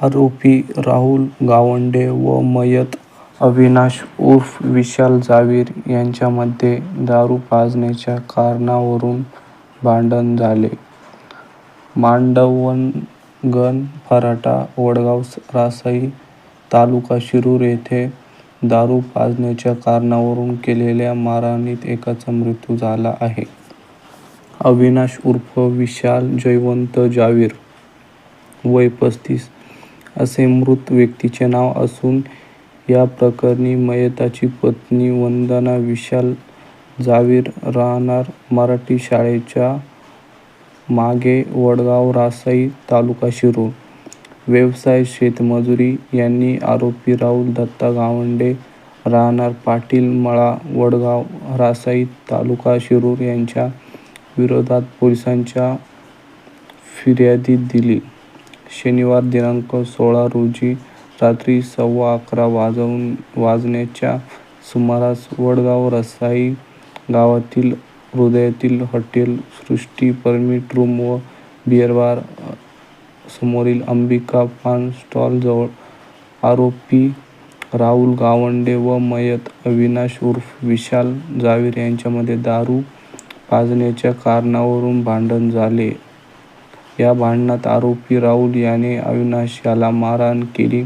आरोपी राहुल गावंडे व मयत अविनाश उर्फ विशाल जावीर यांच्यामध्ये दारू पाजण्याच्या कारणावरून भांडण झाले. मांडवगण, फराटा, वडगाव रासाई, तालुका शिरूर येथे दारू पाजण्याच्या कारणावरून केलेल्या मारहाणीत एकाचा मृत्यू झाला आहे. अविनाश उर्फ विशाल जयवंत जावीर वय पस्तीस असे मृत व्यक्तीचे नाव असून या प्रकरणी मयताची पत्नी वंदना विशाल जावीर राहणार मराठी शाळेच्या मागे वडगाव रासाई तालुका शिरूर व्यवसाय शेतमजुरी यांनी आरोपी राहुल दत्ता गावंडे राहणार पाटील मळा वडगाव रासाई तालुका शिरूर यांच्या विरोधात पोलिसांच्या फिर्यादीत दिली. शनिवार दिनांक सोळा रोजी रात्री सव्वा अकरा वाजवून वाजण्याच्या सुमारास वडगाव रसाई गावातील हृदयातील हॉटेल सृष्टी परमिट रूम व बियर बार समोरील अंबिका पान स्टॉलजवळ आरोपी राहुल गावंडे व मयत अविनाश उर्फ विशाल जावीर यांच्यामध्ये दारू पाजण्याच्या कारणावरून भांडण झाले. या भांडणात आरोपी राहुल याने अविनाश याला मारहाण केली.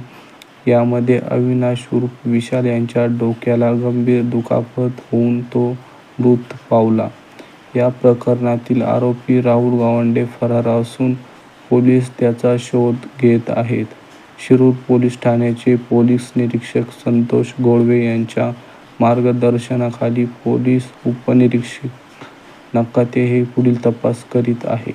यामध्ये अविनाश उर्फ विशाल याच्या डोक्याला गंभीर दुखापत होऊन तो मृत पावला. या प्रकरणातील आरोपी राहुल गावंडे फरार असून पोलीस त्याचा शोध घेत आहेत. शिरूर पोलीस ठाण्याचे पोलीस निरीक्षक संतोष गोळवे यांच्या मार्गदर्शनाखाली पोलीस उपनिरीक्षक नकाते हे पुढील तपास करीत आहेत.